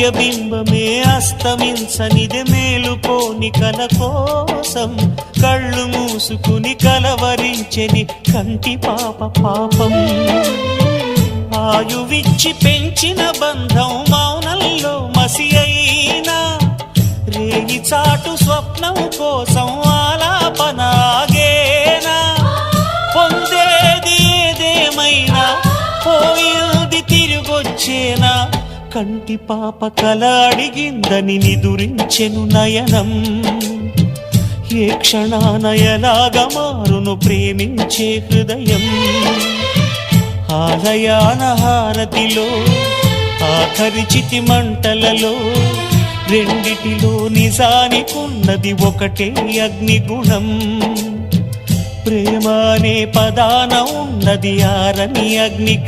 బింబమే అస్తమించనిది మేలుకోని కల కోసం కళ్ళు మూసుకుని కలవరించని కంటి పాప పాపం. ఆయువిచ్చి పెంచిన బంధం మౌనంలో మసి అయినా రేగి చాటు స్వప్నం కోసం ఆలాపనాగేనా పొందేది ఏదేమైనా పోయేది తిరిగొచ్చేనా? కంటి పాప కల అడిగిందని నిదురించెను నయనం. ఏ క్షణాన ఎలాగ మారును ప్రేమించే హృదయం. ఆలయాన హారతిలో ఆఖరి చితి మంటలలో రెండిటిలో నిజానికున్నది ఒకటే అగ్నిగుణం. ప్రేమ అనే పదాన ఉన్నది ఆరని అగ్ని